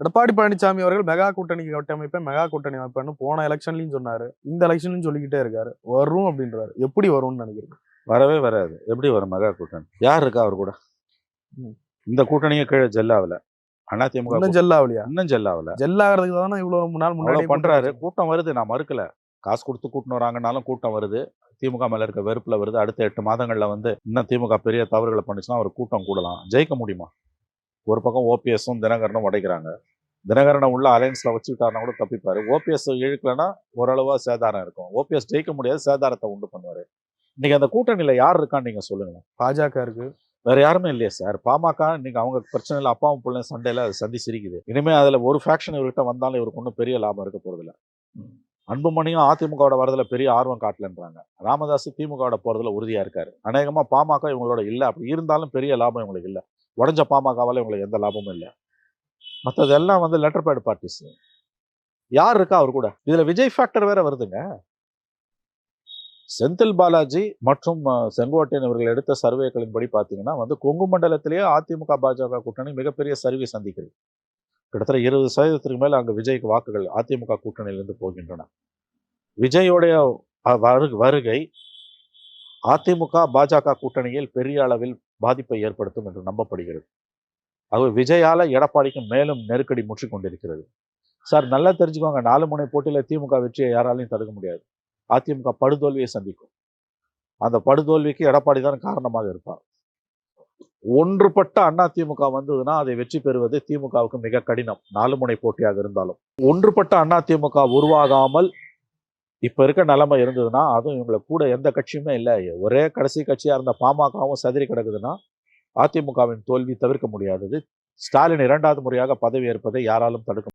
எடப்பாடி பழனிசாமி அவர்கள் மெகா கூட்டணி கட்டமைப்பை மெகா கூட்டணி அமைப்பேன்னு போன எலெக்ஷன்லயும் சொன்னாரு. இந்த எலெக்ஷன்லயும் சொல்லிக்கிட்டே இருக்காரு. வரும் அப்படின்றாரு. எப்படி வரும்னு நினைக்கிறீங்க? வரவே வராது. எப்படி வரும் மெகா கூட்டணி? யார் இருக்கா அவர் கூட. இந்த கூட்டணியே கீழே ஜெல்லாவல. அதிமுக இன்னும் ஜெல்லாவலியா? இன்னும் ஜெல்லாவல. ஜெல்லாகிறதுக்கு தானே இவ்வளவு நாள் முன்னாடி பண்றாரு. கூட்டம் வருது. நான் மறுக்கல. காசு கொடுத்து கூட்டின்னு வராங்கனாலும் கூட்டம் வருது. திமுக மேல இருக்க வெறுப்புல வருது. அடுத்த எட்டு மாதங்கள்ல வந்து இன்னும் திமுக பெரிய தவறுகளை பண்ணுச்சுன்னா அவர் கூட்டம் கூடலாம். ஜெயிக்க முடியுமா? ஒரு பக்கம் ஓபிஎஸும் தினகரனும் உடைக்கிறாங்க. தினகரனை உள்ள அலையன்ஸ்ல வச்சுக்கிட்டாருன்னா கூட தப்பிப்பாரு. ஓபிஎஸ் இழுக்கலன்னா ஓரளவா சேதாரம் இருக்கும். ஓபிஎஸ் ஜெயிக்க முடியாது சேதாரத்தை உண்டு பண்ணுவாரு. இன்னைக்கு அந்த கூட்டணியில யார் இருக்கான்னு நீங்க சொல்லுங்க பாஜக இருக்கு. வேற யாருமே இல்லையா சார். பாமக இன்னைக்கு அவங்க பிரச்சனையில் அப்பாவும் பிள்ளை சண்டையில அது சந்தி சிரிக்குது. இனிமே அதுல ஒரு ஃபேக்ஷன் இவர்கிட்ட வந்தாலும் இவருக்கு ஒன்றும் பெரிய லாபம் இருக்க போறதில்ல அன்புமணியும் அதிமுகவோட வரதுல பெரிய ஆர்வம் காட்டலன்றாங்க. ராமதாஸ் திமுகவோட போறதுல உறுதியா இருக்காரு. அநேகமா பாமக இவங்களோட இல்ல. அப்படி இருந்தாலும் பெரிய லாபம் இவங்களுக்கு இல்ல. உடஞ்ச பாமகவால இவங்களுக்கு எந்த லாபமும் இல்லை. மற்றதெல்லாம் வந்து லெட்டர் பேட் பார்ட்டிஸ் யார் இருக்கா? அவர் கூட. இதில் விஜய் ஃபேக்டர் வேற வருதுங்க. செந்தில் பாலாஜி மற்றும் செங்கோட்டையன் இவர்கள் எடுத்த சர்வேக்களின்படி பார்த்தீங்கன்னா வந்து கொங்கு மண்டலத்திலேயே அதிமுக பாஜக கூட்டணி மிகப்பெரிய சரிவை சந்திக்கிறது. கிட்டத்தட்ட இருபது சதவீதத்திற்கு மேலே அங்கே விஜய்க்கு வாக்குகள் அதிமுக கூட்டணியிலிருந்து போகின்றன. விஜயோடைய வரு- வருகை அதிமுக பாஜக கூட்டணியில் பெரிய அளவில் பாதிப்பை ஏற்படுத்தும் என்று நம்பப்படுகிறது. ஆகவே விஜயால எடப்பாடிக்கு மேலும் நெருக்கடி முற்றி கொண்டிருக்கிறது சார் நல்லா தெரிஞ்சுக்கோங்க நாலு முனை போட்டியில திமுக வெற்றியை யாராலையும் தடுக்க முடியாது. அதிமுக படுதோல்வியை சந்திக்கும். அந்த படுதோல்விக்கு எடப்பாடி தான் காரணமாக இருப்பார். ஒன்றுபட்ட அண்ணா திமுக வந்ததுன்னா அதை வெற்றி பெறுவது திமுகவுக்கு மிக கடினம் நாலு முனை போட்டியாக இருந்தாலும். ஒன்றுபட்ட அண்ணா திமுக உருவாகாமல் இப்ப இருக்க நிலைமை இருந்ததுன்னா அதுவும் இவங்களை கூட எந்த கட்சியுமே இல்லை. ஒரே கடைசி கட்சியா இருந்த பாமகவும் சதிரி கிடக்குதுன்னா அதிமுகவின் தோல்வி தவிர்க்க முடியாதது. ஸ்டாலின் இரண்டாவது முறையாக பதவி ஏற்பதை யாராலும் தடுக்க